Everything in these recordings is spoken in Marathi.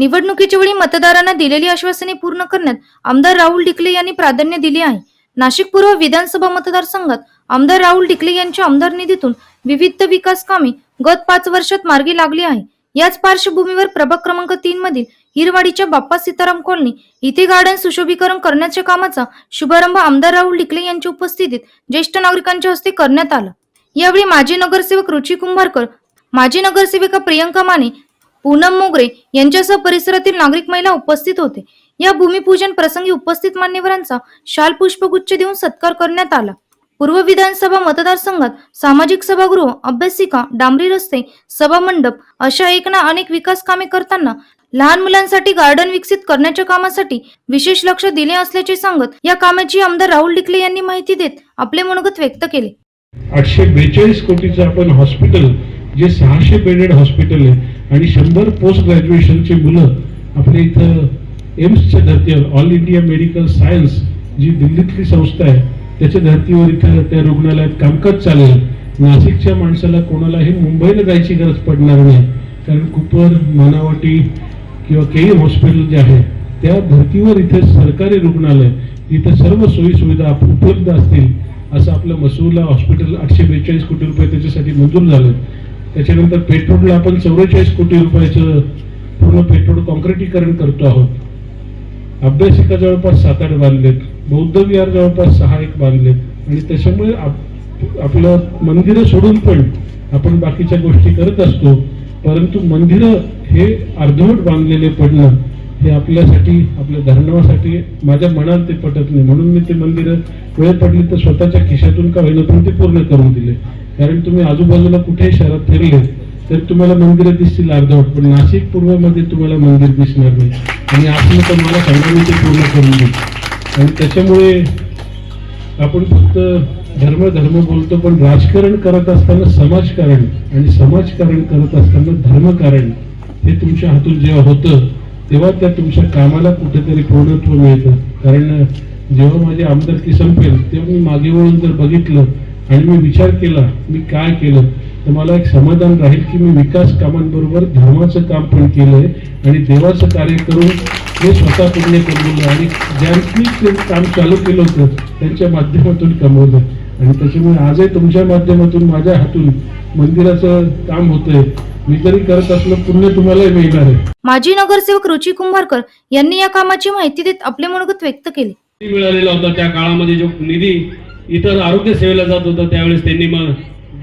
निवडणुकीच्या वेळी मतदारांना दिलेली आश्वासने पूर्ण करण्यात आमदार राहुल डिकले यांनी प्राधान्य दिले आहे. नाशिक पूर्व विधानसभा मतदारसंघात आमदार राहुल डिकले यांच्या आमदार निधीतून विविध विकास कामे गत पाच वर्षात मार्गी लागली आहे. याच पार्श्वभूमीवर प्रभाग क्रमांक तीन मधील हिरवाडीच्या बाप्पा सीताराम कॉलनी इथे गार्डन सुशोभीकरण करण्याच्या कामाचा शुभारंभ आमदार राहुल डिकले यांच्या उपस्थितीत ज्येष्ठ नागरिकांच्या हस्ते करण्यात आला. यावेळी माजी नगरसेवक रुची कुंभारकर माजी नगरसेविका प्रियंका माने पूनम मोगरे यांच्यासह परिसरातील नागरिक महिला उपस्थित होते. या भूमिपूजन प्रसंगी उपस्थित मान्यवरांचा शाल पुष्पगुच्छ देऊन सत्कार करण्यात आला. पूर्व विधानसभा मतदारसंघात सामाजिक सभागृह अभ्यासिका डांबरी रस्ते सभा मंडप अशा एक ना अनेक विकास कामे करताना लहान मुलांसाठी गार्डन विकसित करण्याच्या कामासाठी विशेष लक्ष दिले असल्याचे सांगत या कामाची आमदार राहुल डिकले यांनी माहिती देत आपले मनोगत व्यक्त केले. आठशे बेचाळीस कोटीचं आपण हॉस्पिटल जे सहाशे बेडेड हॉस्पिटल आहे आणि शंभर पोस्ट ग्रॅज्युएशनची मुलं आपल्या इथं एम्सच्या धर्तीवर ऑल इंडिया मेडिकल सायन्स जी दिल्लीतली संस्था आहे त्याच्या धर्तीवर इथं त्या रुग्णालयात कामकाज चालेल नाशिकच्या माणसाला कोणालाही मुंबईला जायची गरज पडणार नाही. कारण कुपर मानावटी किंवा केई हॉस्पिटल जे आहे त्या धर्तीवर इथे सरकारी रुग्णालय इथे सर्व सोयीसुविधा उपलब्ध असतील असं आपलं मसूरला हॉस्पिटल आठशे बेचाळीस कोटी रुपये त्याच्यासाठी मंजूर आहे त्याच्यानंतर पेट्रोलला आपण चौवेचाळीस कोटी रुपयाचं पूर्ण पेट्रोल कॉन्क्रिटीकरण करतो आहोत. अभ्यासिका जवळपास सात आठ बांधलेत. बौद्ध विहार जवळपास सहा एक बांधलेत. आणि त्याच्यामुळे आप- आपलं मंदिरं सोडून पण आपण बाकीच्या गोष्टी करत असतो. परंतु मंदिरं हे अर्धवट बांधलेले पडणं हे आपल्यासाठी आपल्या धर्मासाठी माझ्या मनात ते पटत नाही. म्हणून मी ते मंदिरं वेळ पडली तर स्वतःच्या खिशातून का होईना पण ते पूर्ण करून दिले. कारण तुम्ही आजूबाजूला कुठेही शहरात फिरले तर तुम्हाला मंदिरं दिसतील अर्धवट पण नाशिक पूर्वमध्ये तुम्हाला मंदिर दिसणार नाही. आणि आपलं तर मला सांगा पूर्ण करून देईल आणि त्याच्यामुळे आपण फक्त धर्म धर्म बोलतो पण राजकारण करत असताना समाजकारण आणि समाजकारण करत असताना धर्मकारण हे तुमच्या हातून जेव्हा होतं तेव्हा त्या तुमच्या कामाला कुठेतरी पूर्णत्व मिळतं. कारण जेव्हा माझी आमदारकी संपेल तेव्हा मी मागे वळून जर बघितलं आणि मी विचार केला मी काय केलं? तर मला एक समाधान राहील की मी विकास कामांबरोबर धर्माचं काम पण केलंय आणि देवाचं कार्य करून हे स्वतः पुण्य कमवलं आणि ज्यांनी ते काम चालू केलं होतं त्यांच्या माध्यमातून कमवलं. आणि त्याच्यामुळे आजही तुमच्या माध्यमातून माझ्या हातून मंदिराचं काम होतंय. मी जरी करत असलं पुण्य तुम्हालाही मिळणार आहे. माजी नगरसेवक रुची कुंभारकर यांनी या कामाची माहिती देत आपले मनोगत व्यक्त केले. मिळालेला होता त्या काळामध्ये जो निधी इतर आरोग्य सेवेला जात होता त्यावेळेस त्यांनी मग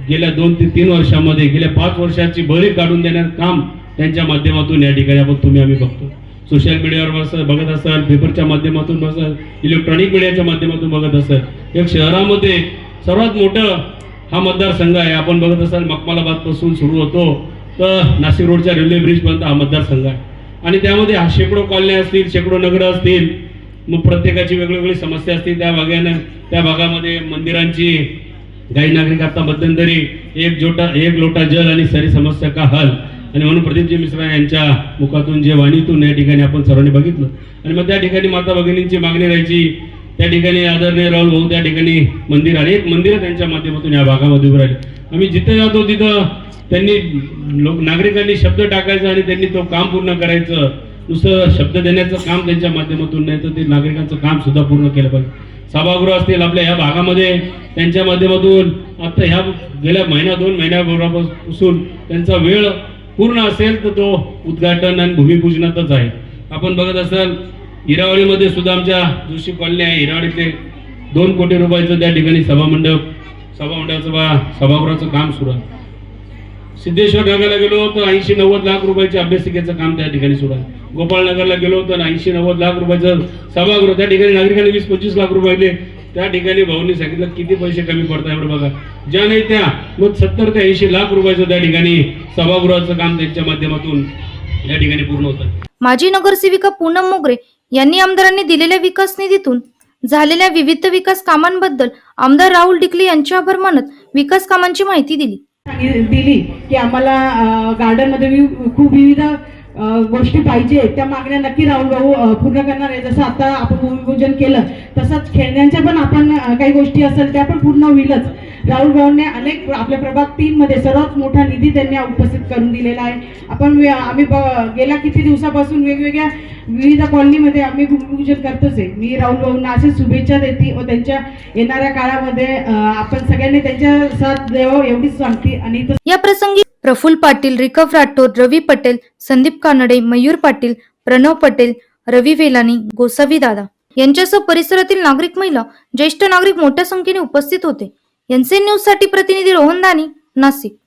गेल्या दोन ते तीन वर्षामध्ये गेल्या पाच वर्षाची बळी काढून देण्याचं काम त्यांच्या माध्यमातून या ठिकाणी आपण तुम्ही आम्ही बघतो. सोशल मीडियावर बस बघत असाल पेपरच्या माध्यमातून बसाल इलेक्ट्रॉनिक मीडियाच्या माध्यमातून बघत असाल एक शहरामध्ये सर्वात मोठं हा मतदारसंघ आहे. आपण बघत असाल मकमालाबादपासून सुरू होतो तर नाशिक रोडच्या रेल्वे ब्रिजपर्यंत हा मतदारसंघ आहे. आणि त्यामध्ये हा शेकडो कॉलन्या असतील शेकडो नगरं असतील मग प्रत्येकाची वेगवेगळी समस्या असतील त्या भागानं त्या भागामध्ये मंदिरांची काही नागरिक आता मध्यंतरी एक जोटा एक लोटा जल आणि सारी समस्या का हल? आणि म्हणून प्रदीपजी मिश्रा यांच्या मुखातून जे वाणीतून या ठिकाणी आपण सर्वांनी बघितलं. आणि मग त्या ठिकाणी माता भगिनींची मागणी राहायची. त्या ठिकाणी आदरणीय राहुल भाऊ त्या ठिकाणी मंदिर आणि एक मंदिर त्यांच्या माध्यमातून या भागामध्ये उभं राहिले. आम्ही जिथे जातो तिथं त्यांनी लोक नागरिकांनी शब्द टाकायचा आणि त्यांनी तो काम पूर्ण करायचं. नुसतं शब्द देण्याचं काम त्यांच्या माध्यमातून नाही तर ते नागरिकांचं काम सुद्धा पूर्ण केलं पाहिजे. सभागृह असतील आपल्या ह्या भागामध्ये त्यांच्या माध्यमातून आता ह्या गेल्या महिना दोन महिन्याभरापासून त्यांचा वेळ पूर्ण असेल तर तो उद्घाटन आणि भूमिपूजनातच आहे. आपण बघत असाल हिरावळीमध्ये सुद्धा आमच्या जोशी कॉलनी आहे. हिरावळीतले दोन कोटी रुपयाचं त्या ठिकाणी सभामंडप सभामंडपाचं बा सभागृहाचं काम सुरू आहे. सिद्धेश्वर नगरला गेलो तर ऐंशी नव्वद लाख रुपयाच्या अभ्यासिकेचं काम त्या ठिकाणी सुरू आहे. गोपाळनगरला गेलो तर ऐंशी नव्वद लाख रुपयाचं सभागृह त्या ठिकाणी नागरिकांनी वीस पंचवीस लाख रुपये त्या ठिकाणी भाऊनी सांगितलं किती पैसे कमी पडतात एवढं बघा. ज्या नाही त्या मग सत्तर ते ऐंशी लाख रुपयाचं त्या ठिकाणी सभागृहाचं काम त्यांच्या माध्यमातून या ठिकाणी पूर्ण होतं माजी नगरसेविका पूनम मोगरे यांनी आमदारांनी दिलेल्या विकास निधीतून झालेल्या विविध विकास कामांबद्दल आमदार राहुल डिकले यांचे आभार मानत विकास कामांची माहिती दिली. दिली की आम्हाला गार्डनमध्ये खूप विविध गोष्टी पाहिजे त्या मागण्या नक्की राहुल भाऊ पूर्ण करणार आहे. जसं आता आपण भूमिपूजन केलं तसंच खेळण्यांच्या पण आपण काही गोष्टी असेल त्या पण पूर्ण होईलच. राहुल भाऊंनी अनेक आपल्या प्रभाग तीन मध्ये सर्वात मोठा निधी त्यांनी उपस्थित करून दिलेला आहे. आपण आम्ही गेल्या किती दिवसापासून वेगवेगळ्या विविध कॉलनीमध्ये आम्ही भूमिपूजन करतोच आहे. मी राहुल भाऊंना असे शुभेच्छा देते व त्यांच्या येणाऱ्या काळामध्ये आपण सगळ्यांनी त्यांच्या साथ द्यावं एवढीच सांगते. आणि या प्रसंगी प्रफुल्ल पाटील रिकव राठोड रवी पटेल संदीप कानडे मयूर पाटील प्रणव पटेल रवी वेलानी गोसावी दादा यांच्यासह परिसरातील नागरिक महिला ज्येष्ठ नागरिक मोठ्या संख्येने उपस्थित होते. एनसीएन न्यूजसाठी प्रतिनिधी रोहन दानी नाशिक.